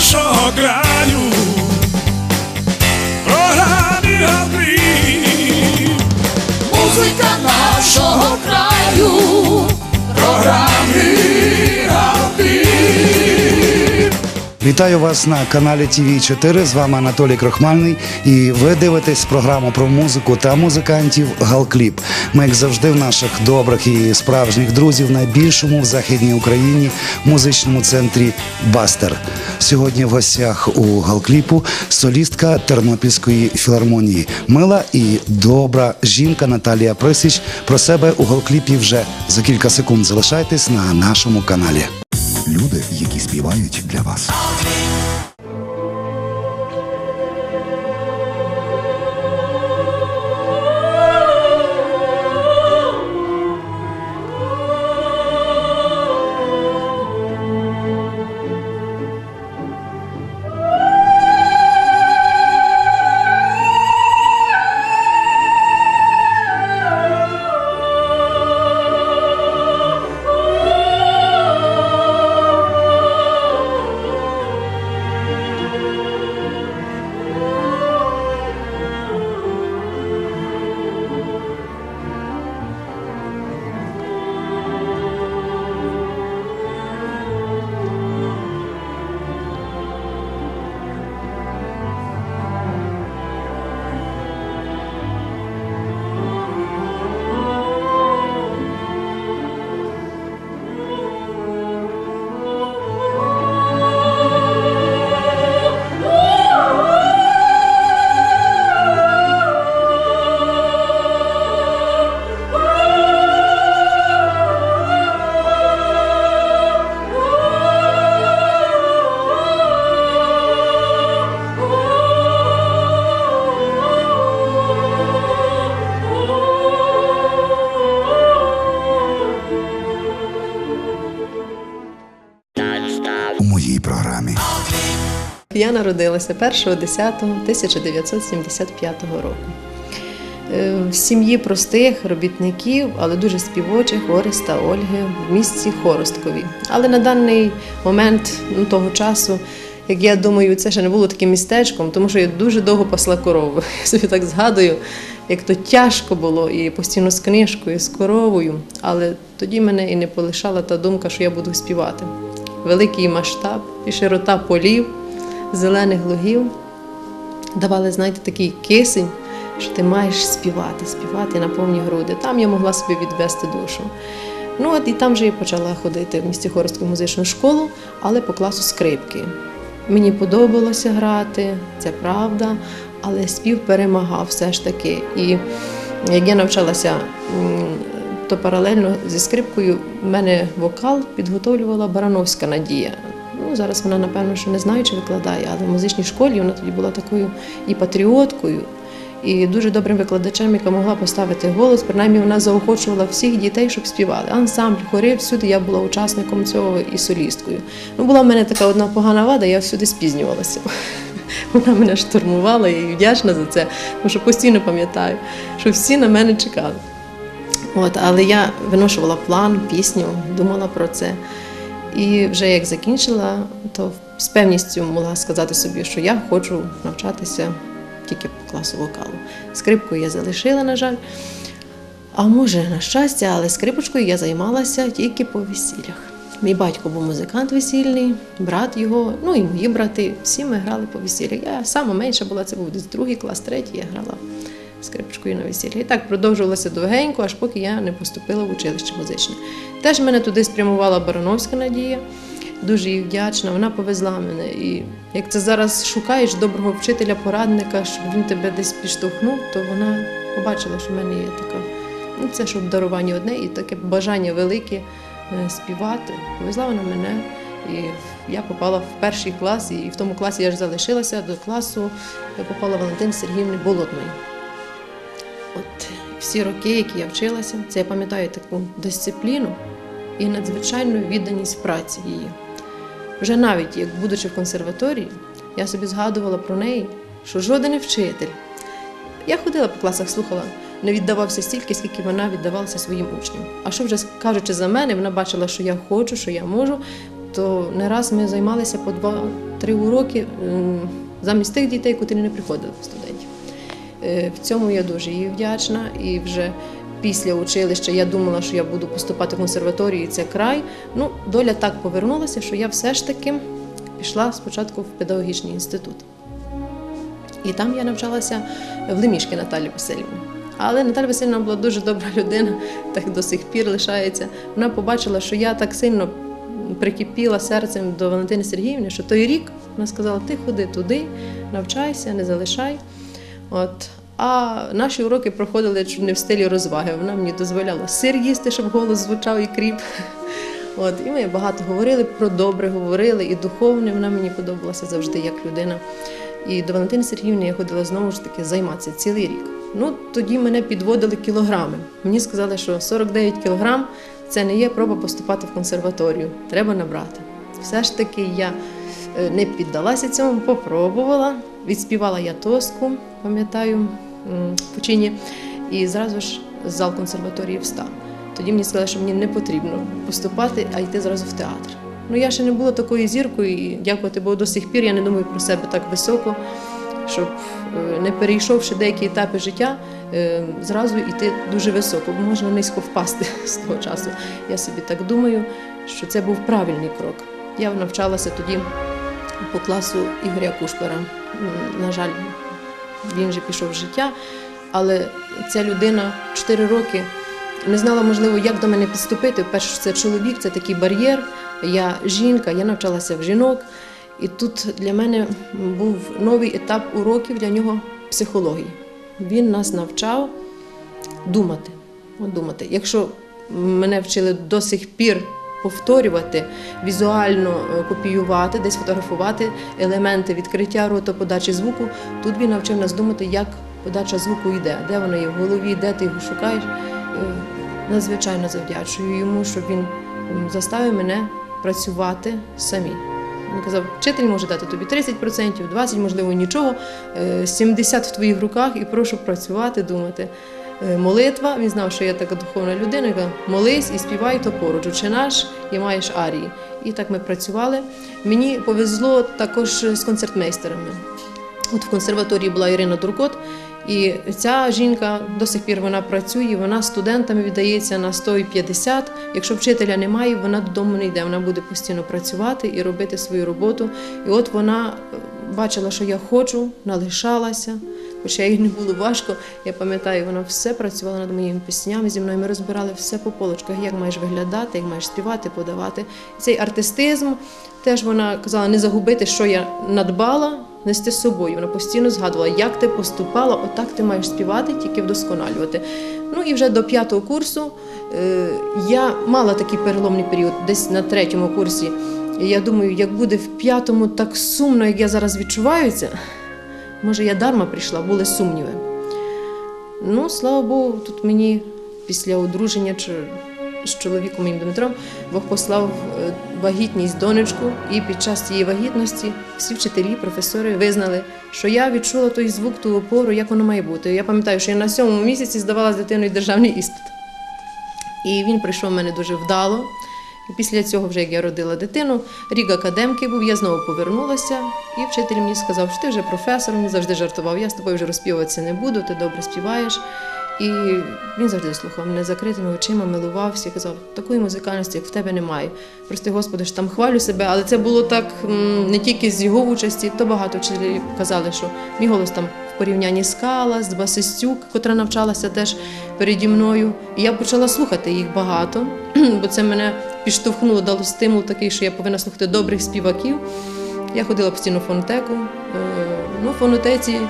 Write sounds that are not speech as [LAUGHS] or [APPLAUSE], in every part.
нашого краю. Програмі Галкліп. Музика нашого краю. Програмі Вітаю вас на каналі tv 4 З вами Анатолій Крохмальний. І ви дивитесь програму про музику та музикантів Галкліп. Ми, як завжди, в наших добрих і справжніх друзів найбільшому в західній Україні музичному центрі Бастер. Сьогодні в гостях у Галкліпу солістка Тернопільської філармонії. Мила і добра жінка Наталія Присіч. Про себе у Галкліпі вже за кілька секунд. Залишайтесь на нашому каналі. Люди, які співають для вас. Я народилася 1.10.1975 року. Е, В сім'ї простих робітників, але дуже співочих Ореста Ольги в місті Хоросткові. Але на даний момент ну, того часу, як я думаю, це ще не було таким містечком, тому що я дуже довго пасла корову. [LAUGHS] Я собі так згадую, як то тяжко було і постійно з книжкою, з коровою. Але тоді мене і не полишала та думка, що я буду співати. Великий масштаб і широта полів, зелених лугів давали, знаєте, такий кисень, що ти маєш співати, співати на повні груди. Там я могла собі відвести душу. Ну, от і там вже і почала ходити в місті Хоростську музичну школу, але по класу скрипки. Мені подобалося грати, це правда, але спів перемагав все ж таки. І як я навчалася, то паралельно зі скрипкою в мене вокал підготовлювала Барановська Надія. Ну, зараз вона, напевно, що не знаю, чи викладає, але в музичній школі вона тоді була такою і патріоткою, і дуже добрим викладачем, яка могла поставити голос. Принаймні вона заохочувала всіх дітей, щоб співали. Ансамбль, хори, всюди я була учасником цього і солісткою. Ну, була в мене така одна погана вада, я всюди спізнювалася. [LAUGHS] Вона мене штурмувала їй вдячна за це, тому що постійно пам'ятаю, що всі на мене чекали. От, але я виношувала план, пісню, думала про це. І вже як закінчила, то з певністю могла сказати собі, що я хочу навчатися тільки по класу вокалу. Скрипку я залишила, на жаль. А може, на щастя, але скрипочкою я займалася тільки по весіллях. Мій батько був музикант весільний, брат його, ну і мої брати. Всі ми грали по весіллях. Я сама менша була, це був десь другий клас, третій, я грала скрипочкою на весіллі. І так продовжувалося довгенько, аж поки я не поступила в училище музичне. Теж мене туди спрямувала Барановська Надія. Дуже їй вдячна, вона повезла мене. І як це зараз шукаєш доброго вчителя, порадника, щоб він тебе десь підштовхнув, то вона побачила, що в мене є така. Ну, це ж обдарування одне і таке бажання велике е, співати. Повезла вона мене. І я попала в перший клас, і в тому класі я ж залишилася до класу. Я попала Валентини Сергіївни Болотної. Всі роки, які я вчилася, це я пам'ятаю таку дисципліну і надзвичайну відданість праці її. Вже навіть як будучи в консерваторії, я собі згадувала про неї, що жоден вчитель. Я ходила по класах, слухала, не віддавався стільки, скільки вона віддавалася своїм учням. А що вже кажучи за мене, вона бачила, що я хочу, що я можу. то не раз ми займалися по два-три уроки замість тих дітей, котрі не приходили в студентів. Е, В цьому я дуже їй вдячна. І вже після училища я думала, що я буду поступати в консерваторію, і це край. Ну, доля так повернулася, що я все ж таки пішла спочатку в педагогічний інститут. І там я навчалася в Лемішки Наталі Васильівні. Але Наталя Васильівна була дуже добра людина, так до сих пір лишається. Вона побачила, що я так сильно прикипіла серцем до Валентини Сергіївни, що той рік вона сказала: ти ходи туди, навчайся, не залишай. От. А наші уроки проходили не в стилі розваги. Вона мені дозволяла сир їсти, щоб голос звучав і кріп. [LAUGHS] От, і ми багато говорили про добре, говорили, і духовне вона мені подобалася завжди як людина. І до Валентини Сергіївни я ходила знову ж таки займатися цілий рік. Ну тоді мене підводили кілограми. Мені сказали, що 49 кілограм це не є проба поступати в консерваторію. Треба набрати. Все ж таки я е, не піддалася цьому, попробувала. Відспівала я тоску, пам'ятаю, Пучині, і зразу ж зал консерваторії встав. Тоді мені сказали, що мені не потрібно поступати, а йти зразу в театр. Ну я ще не була такою зіркою, і дякувати Богу, до сих пір я не думаю про себе так високо, щоб е, не перейшовши деякі етапи життя, е, зразу йти дуже високо, бо можна низько впасти [LAUGHS] з того часу. Я собі так думаю, що це був правильний крок. Я навчалася тоді по класу Ігоря Кушпера. На жаль, він вже пішов з життя, але ця людина 4 роки не знала, можливо, як до мене підступити. Перше, це чоловік, це такий бар'єр. Я жінка, я навчалася в жінок. І тут для мене був новий етап уроків для нього психології. Він нас навчав думати. Думати. Якщо мене вчили до сих пір повторювати, візуально е, копіювати, десь фотографувати елементи відкриття рота, подачі звуку, тут він навчив нас думати, як подача звуку йде, де вона є в голові, де ти його шукаєш. Е, Надзвичайно завдячую йому, що він заставив мене працювати самі. Він казав, вчитель може дати тобі 30%, 20%, можливо, нічого, е, 70% в твоїх руках і прошу працювати, думати. Е, Молитва, він знав, що я така духовна людина, яка молись і співай то поруч. Отче наш і маєш арії. І так ми працювали. Мені повезло також з концертмейстерами. От в консерваторії була Ірина Туркот, і ця жінка до сих пір вона працює, вона студентами віддається на 150. Якщо вчителя немає, вона додому не йде. Вона буде постійно працювати і робити свою роботу. І от вона е, бачила, що я хочу, налишалася. Хоча їй не було важко, я пам'ятаю, вона все працювала над моїми піснями зі мною. Ми розбирали все по полочках, як маєш виглядати, як маєш співати, подавати. Цей артистизм теж вона казала не загубити, що я надбала, нести з собою. Вона постійно згадувала, як ти поступала, отак ти маєш співати, тільки вдосконалювати. Ну і вже до п'ятого курсу е, я мала такий переломний період, десь на третьому курсі. Я думаю, як буде в п'ятому так сумно, як я зараз відчуваю це, може я дарма прийшла, були сумніви. Ну, слава Богу, тут мені після одруження чи- з чоловіком моїм Дмитром Бог послав е, вагітність донечку, і під час цієї вагітності всі вчителі, професори визнали, що я відчула той звук, ту опору, як воно має бути. Я пам'ятаю, що я на сьомому місяці здавала з дитиною державний іспит. І він прийшов в мене дуже вдало. Після цього, вже як я родила дитину, рік академки був, я знову повернулася, і вчитель мені сказав, що ти вже професор, він завжди жартував, я з тобою вже розпіватися не буду, ти добре співаєш. І він завжди слухав мене закритими очима, милувався казав, такої музикальності, як в тебе немає. Прости, Господи, що там хвалю себе, але це було так не тільки з його участі, то багато вчителів казали, що мій голос там в порівнянні з Кала, з Басистюк, котра навчалася теж переді мною. І я почала слухати їх багато, [CLEARS THROAT] бо це мене підштовхнуло, дало стимул такий, що я повинна слухати добрих співаків. Я ходила постійно в фонотеку. Е, Ну, в фонотеці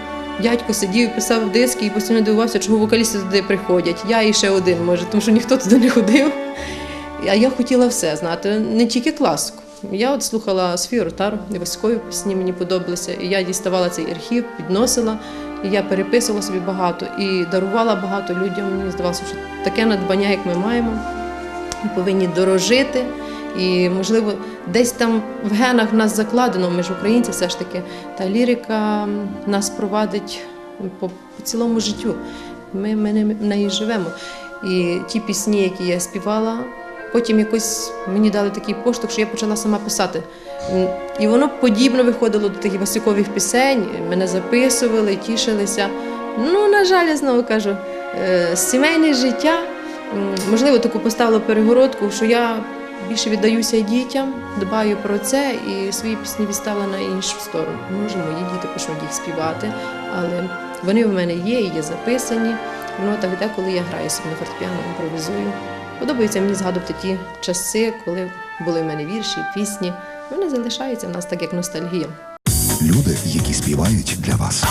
дядько сидів, писав диски і постійно дивувався, чого вокалісти туди приходять. Я і ще один, може, тому що ніхто туди не ходив. А я хотіла все знати, не тільки класику. Я от слухала Софію Ротару, військові пісні мені подобалися. І я діставала цей архів, підносила, і я переписувала собі багато і дарувала багато людям. Мені здавалося, що таке надбання, як ми маємо, ми повинні дорожити. І, можливо, десь там в генах в нас закладено, ми ж українці все ж таки, та лірика нас провадить по, по цілому життю. Ми, ми не- в неї живемо. І ті пісні, які я співала, потім якось мені дали такий поштовх, що я почала сама писати. І воно подібно виходило до таких Васюкових пісень, мене записували, тішилися. Ну, на жаль, я знову кажу, е, сімейне життя, можливо, таку поставила перегородку, що я більше віддаюся дітям, дбаю про це і свої пісні відставила на іншу сторону. Може, мої діти почнуть їх співати, але вони в мене є і є записані. Воно так йде, коли я граю собі на фортепіано, імпровізую. Подобається мені згадувати ті часи, коли були в мене вірші, пісні. Вони залишаються в нас так, як ностальгія. Люди, які співають для вас.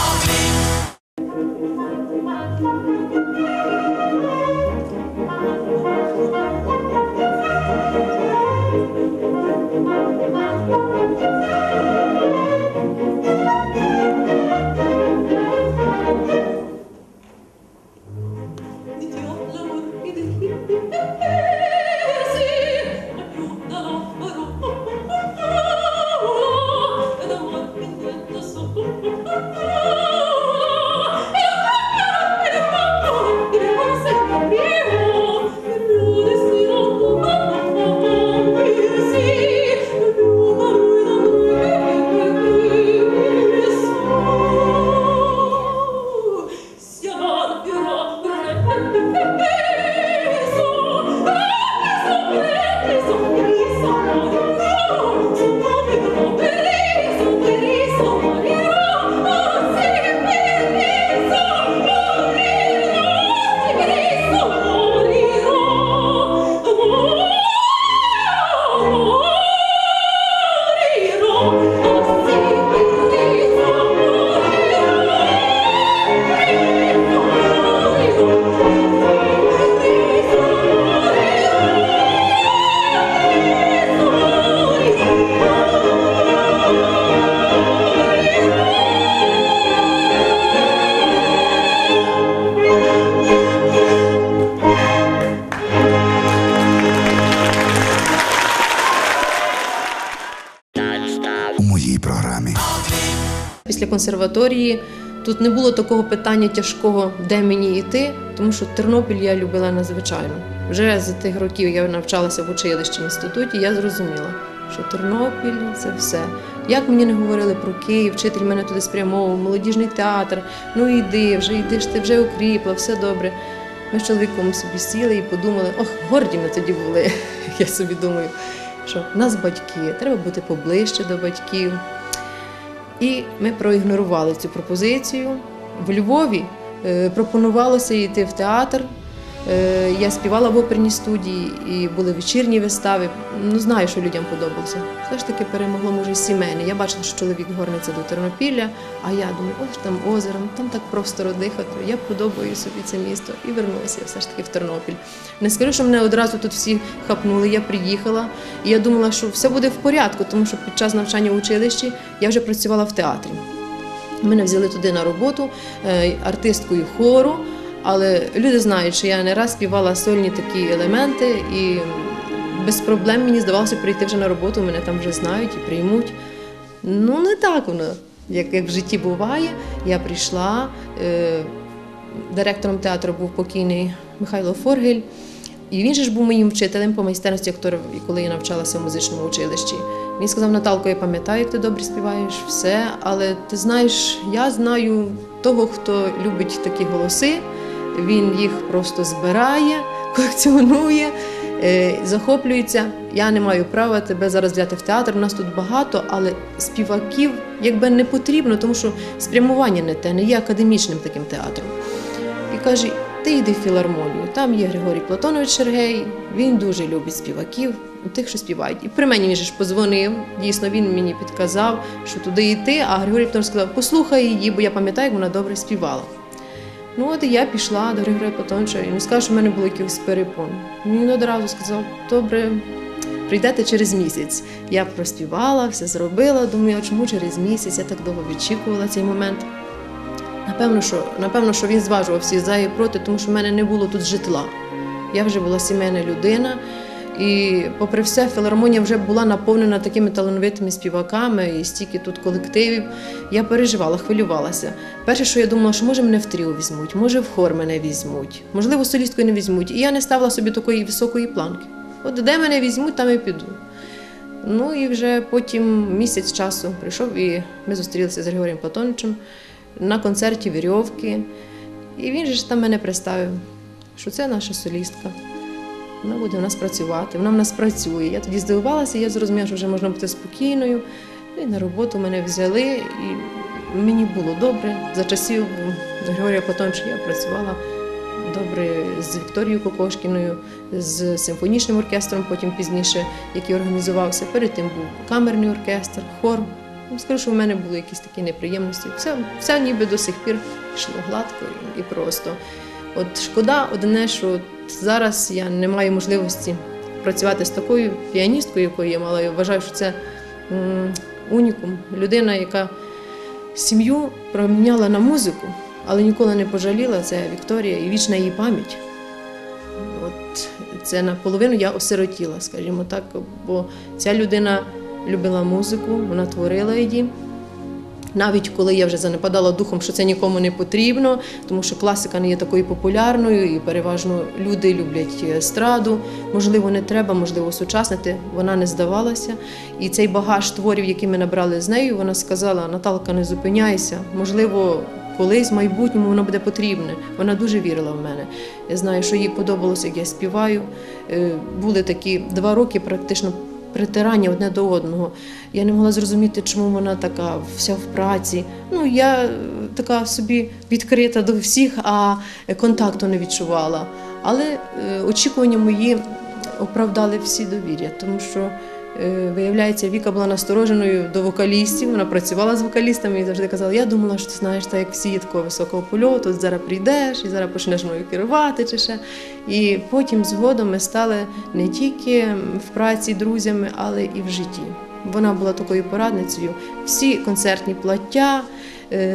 Консерваторії тут не було такого питання тяжкого, де мені йти, тому що Тернопіль я любила надзвичайно. Вже за тих років я навчалася в училищі інституті, я зрозуміла, що Тернопіль це все. Як мені не говорили про Київ, вчитель мене туди спрямовував, молодіжний театр, ну йди, вже йди ж ти вже укріпла, все добре. Ми з чоловіком собі сіли і подумали, ох, горді ми тоді були. [LAUGHS] Я собі думаю, що в нас батьки, треба бути поближче до батьків. І ми проігнорували цю пропозицію. В Львові е, пропонувалося йти в театр. Е, я співала в оперній студії і були вечірні вистави. Ну, знаю, що людям подобалося. Все ж таки перемогло, може, сімейне. Я бачила, що чоловік горниться до Тернопілля, а я думаю, ось там озеро, там так простoro дихати. Я подобаю собі це місто і вернулася я все ж таки в Тернопіль. Не скажу, що мене одразу тут всі хапнули. Я приїхала, і я думала, що все буде в порядку, тому що під час навчання в училищі я вже працювала в театрі. Мене взяли туди на роботу е, артисткою хору, але люди знають, що я не раз співала сольні такі елементи, і без проблем мені здавалося прийти вже на роботу, мене там вже знають і приймуть. Ну, не так воно, як, як в житті буває. Я прийшла, е, директором театру був покійний Михайло Форгель. І він же ж був моїм вчителем по майстерності актора, коли я навчалася в музичному училищі. Він сказав: Наталко, я пам'ятаю, як ти добре співаєш, все, але ти знаєш, я знаю того, хто любить такі голоси. Він їх просто збирає, колекціонує, е, захоплюється. Я не маю права тебе зараз взяти в театр. Нас тут багато, але співаків якби не потрібно, тому що спрямування не те, не є академічним таким театром. І каже: ти йди в філармонію. Там є Григорій Платонович Шергей, він дуже любить співаків, тих, що співають. І при мені він же ж позвонив. Дійсно, він мені підказав, що туди йти. А Григорій Платонович сказав, послухай її, бо я пам'ятаю, як вона добре співала. Ну, от і я пішла до Григорія потонча і він сказав, що в мене був якийсь перепон. Він одразу сказав, добре, прийдете через місяць. Я проспівала, все зробила. Думаю, а чому через місяць? Я так довго відчікувала цей момент. Напевно, що, напевно, що він зважував всі за і проти, тому що в мене не було тут житла. Я вже була сімейна людина, і, попри все, філармонія вже була наповнена такими талановитими співаками, і стільки тут колективів. Я переживала, хвилювалася. Перше, що я думала, що може мене в тріо візьмуть, може в хор мене візьмуть, можливо, солісткою не візьмуть. І я не ставила собі такої високої планки. От де мене візьмуть, там і піду. Ну і вже потім місяць часу прийшов, і ми зустрілися з Григорієм Платоничем на концерті Вірьовки. І він же ж там мене представив, що це наша солістка. Вона буде в нас працювати, вона в нас працює. Я тоді здивувалася, я зрозуміла, що вже можна бути спокійною. Ну, І на роботу мене взяли, і мені було добре. За часів Григорія Платонича я працювала добре з Вікторією Кокошкіною, з симфонічним оркестром, потім пізніше, який організувався. Перед тим був камерний оркестр, хор. Ну, Скажу, що в мене були якісь такі неприємності. Все, все ніби до сих пір йшло гладко і просто. От шкода одне, що зараз я не маю можливості працювати з такою піаністкою, якою я мала. Я вважаю, що це унікум. Людина, яка сім'ю проміняла на музику, але ніколи не пожаліла. Це Вікторія і вічна її пам'ять. От це наполовину я осиротіла, скажімо так, бо ця людина любила музику, вона творила її. Навіть коли я вже занепадала духом, що це нікому не потрібно, тому що класика не є такою популярною, і переважно люди люблять естраду. Можливо, не треба, можливо, сучаснити. Вона не здавалася. І цей багаж творів, які ми набрали з нею, вона сказала: Наталка, не зупиняйся. Можливо, колись в майбутньому воно буде потрібне. Вона дуже вірила в мене. Я знаю, що їй подобалося, як я співаю. Е, Були такі два роки практично притирання одне до одного. Я не могла зрозуміти, чому вона така вся в праці. Ну, я е, така собі відкрита до всіх, а контакту не відчувала. Але е, очікування мої оправдали всі довір'я, тому що. Е, Виявляється, Віка була настороженою до вокалістів, вона працювала з вокалістами і завжди казала, я думала, що ти знаєш, так як всі такого високого польоту, от зараз прийдеш і зараз почнеш мною керувати чи ще. І потім згодом ми стали не тільки в праці друзями, але і в житті. Вона була такою порадницею. Всі концертні плаття,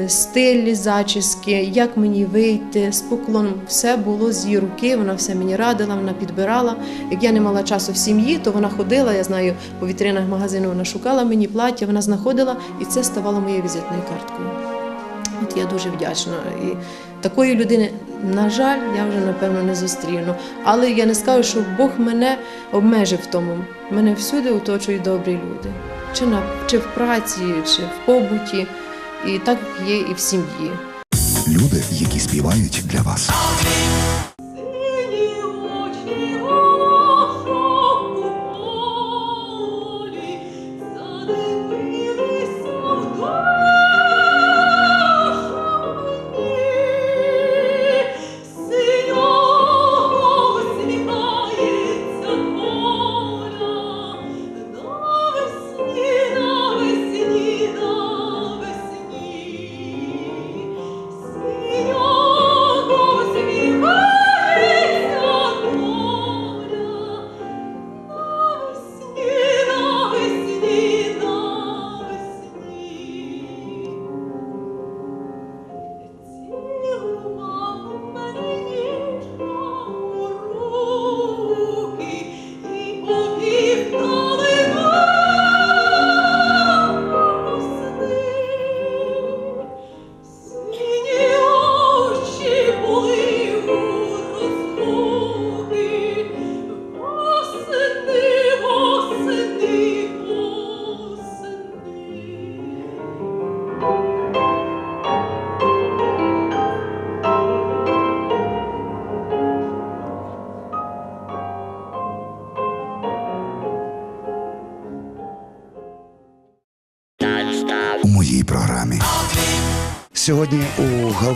стилі, зачіски, як мені вийти з поклоном, все було з її руки. Вона все мені радила, вона підбирала. Як я не мала часу в сім'ї, то вона ходила. Я знаю, по вітринах магазину вона шукала мені плаття, вона знаходила, і це ставало моєю візитною карткою. От я дуже вдячна. І такої людини, на жаль, я вже напевно не зустріну. Але я не скажу, що Бог мене обмежив в тому. Мене всюди оточують добрі люди. Чи, на, чи в праці, чи в побуті. І так є і в сім'ї. Люди, які співають для вас.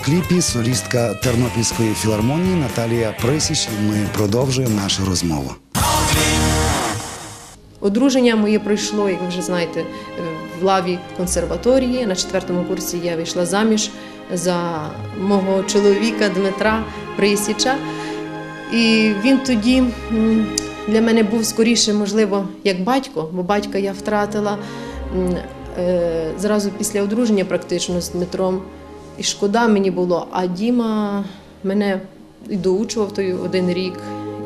У галкліпі солістка Тернопільської філармонії Наталія Присіч. Ми продовжуємо нашу розмову. Одруження моє пройшло, як ви вже знаєте, в лаві консерваторії. На четвертому курсі я вийшла заміж за мого чоловіка Дмитра Присіча. І він тоді для мене був скоріше, можливо, як батько, бо батька я втратила е, зразу після одруження, практично з Дмитром. І шкода мені було. А Діма мене і доучував той один рік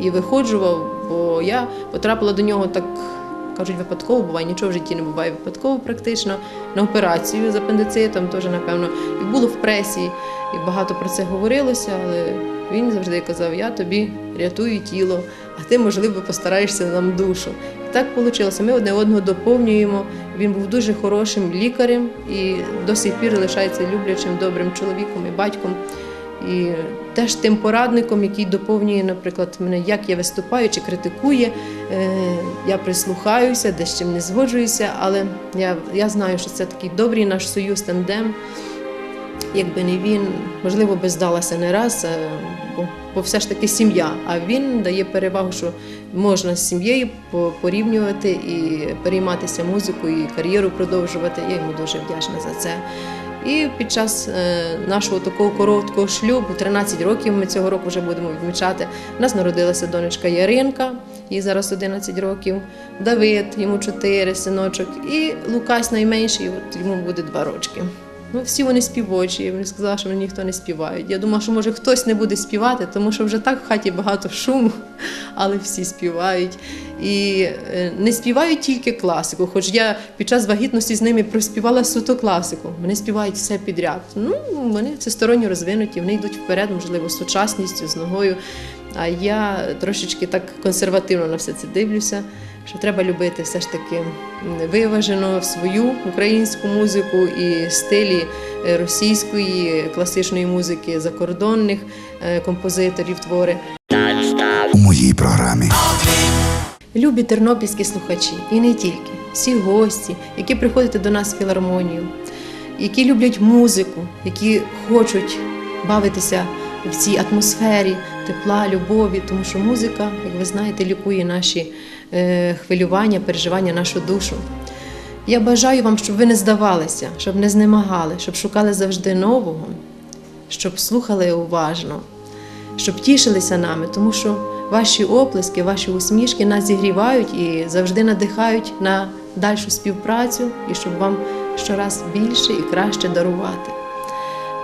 і виходжував, бо я потрапила до нього так. Кажуть, випадково буває, нічого в житті не буває випадково, практично на операцію з апендицитом теж, напевно, і було в пресі, і багато про це говорилося, але Він завжди казав: Я тобі рятую тіло, а ти, можливо, постараєшся нам душу. Так вийшло. Ми одне одного доповнюємо. Він був дуже хорошим лікарем і до сих пір лишається люблячим, добрим чоловіком і батьком. І теж тим порадником, який доповнює, наприклад, мене, як я виступаю чи критикує. Е, Я прислухаюся, де з чим не згоджуюся, але я, я знаю, що це такий добрий наш союз тандем. Якби не він, можливо, би здалася не раз, е, бо, бо все ж таки сім'я. А він дає перевагу, що можна з сім'єю по- порівнювати і перейматися музикою, і кар'єру продовжувати. Я йому дуже вдячна за це. І під час е, нашого такого короткого шлюбу, 13 років, ми цього року вже будемо відмічати. У нас народилася донечка Яринка, їй зараз 11 років, Давид, йому 4, синочок, і Лукась найменший, йому буде 2 рочки. Ну, всі вони співочі. Я сказала, що вони ніхто не співають. Я думала, що може хтось не буде співати, тому що вже так в хаті багато шуму, [LAUGHS] але всі співають. І е, не співають тільки класику, хоч я під час вагітності з ними проспівала суто класику. Вони співають все підряд. Ну, вони всесторонньо розвинуті, вони йдуть вперед, можливо, з сучасністю, з ногою. А я трошечки так консервативно на все це дивлюся, що треба любити все ж таки виважено свою українську музику і стилі е, російської класичної музики, закордонних е, композиторів твори. У моїй програмі. Любі тернопільські слухачі, і не тільки, всі гості, які приходять до нас в філармонію, які люблять музику, які хочуть бавитися в цій атмосфері тепла, любові, тому що музика, як ви знаєте, лікує наші е, хвилювання, переживання, нашу душу. Я бажаю вам, щоб ви не здавалися, щоб не знемагали, щоб шукали завжди нового, щоб слухали уважно, щоб тішилися нами, тому що ваші оплески, ваші усмішки нас зігрівають і завжди надихають на дальшу співпрацю і щоб вам щораз більше і краще дарувати.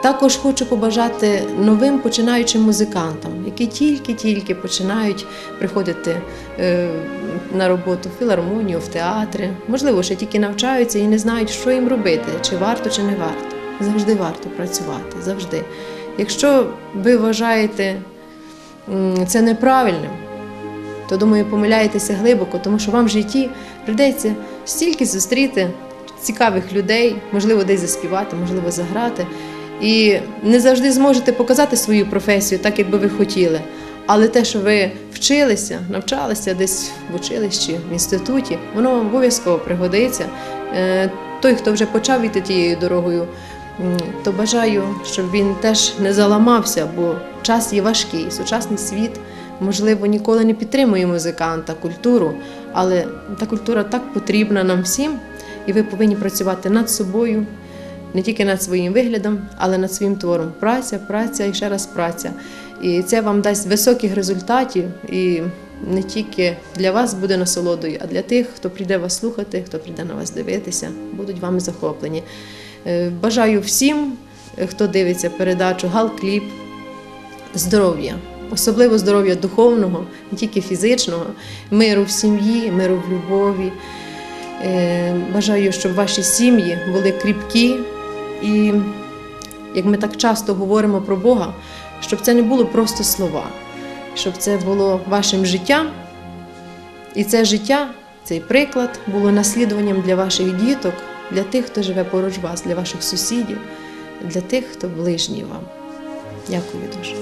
Також хочу побажати новим починаючим музикантам, які тільки-тільки починають приходити е, на роботу в філармонію, в театри. Можливо, ще тільки навчаються і не знають, що їм робити, чи варто, чи не варто. Завжди варто працювати, завжди. Якщо ви вважаєте це неправильним, то думаю, помиляєтеся глибоко, тому що вам в житті прийдеться стільки зустріти цікавих людей, можливо, десь заспівати, можливо, заграти. І не завжди зможете показати свою професію так, як би ви хотіли. Але те, що ви вчилися, навчалися десь в училищі, в інституті, воно вам обов'язково пригодиться. Е, Той, хто вже почав іти тією дорогою, то бажаю, щоб він теж не заламався, бо час є важкий. Сучасний світ, можливо, ніколи не підтримує музиканта, культуру, але та культура так потрібна нам всім, і ви повинні працювати над собою, не тільки над своїм виглядом, але над своїм твором. Праця, праця і ще раз праця. І це вам дасть високих результатів. І не тільки для вас буде насолодою, а для тих, хто прийде вас слухати, хто прийде на вас дивитися, будуть вами захоплені. Е, Бажаю всім, хто дивиться передачу Галкліп, здоров'я, особливо здоров'я духовного, не тільки фізичного, миру в сім'ї, миру в любові. Е, Бажаю, щоб ваші сім'ї були кріпкі і, як ми так часто говоримо про Бога, щоб це не було просто слова, щоб це було вашим життям. І це життя, цей приклад було наслідуванням для ваших діток, для тих, хто живе поруч вас, для ваших сусідів, для тих, хто ближній вам. Дякую дуже.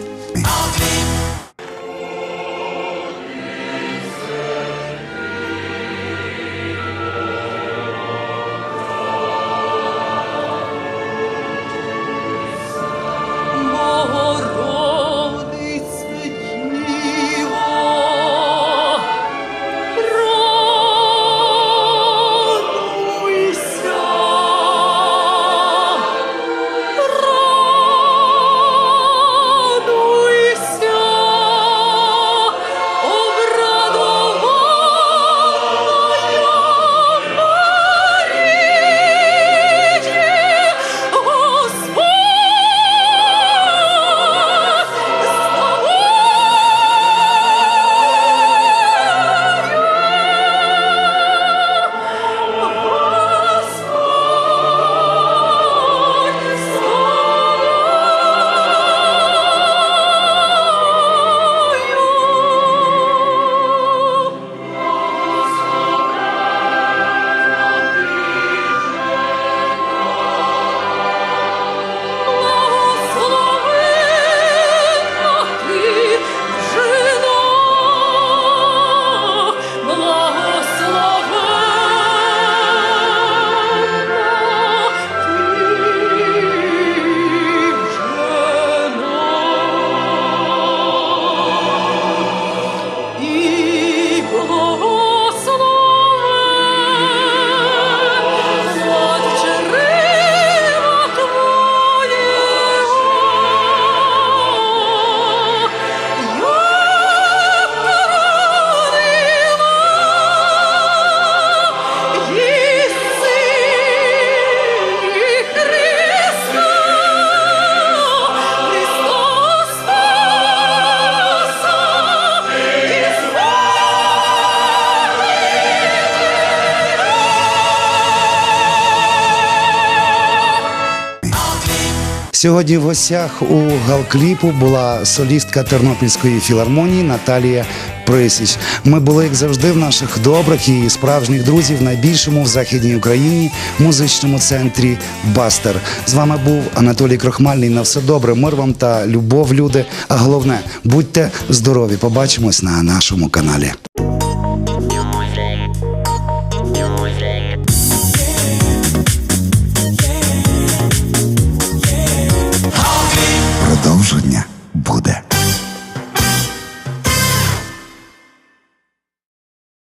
Сьогодні в гостях у галкліпу була солістка Тернопільської філармонії Наталія Присіч. Ми були, як завжди, в наших добрих і справжніх друзів в найбільшому в західній Україні музичному центрі Бастер. З вами був Анатолій Крохмальний. На все добре, мир вам та любов, люди. А головне, будьте здорові. Побачимось на нашому каналі.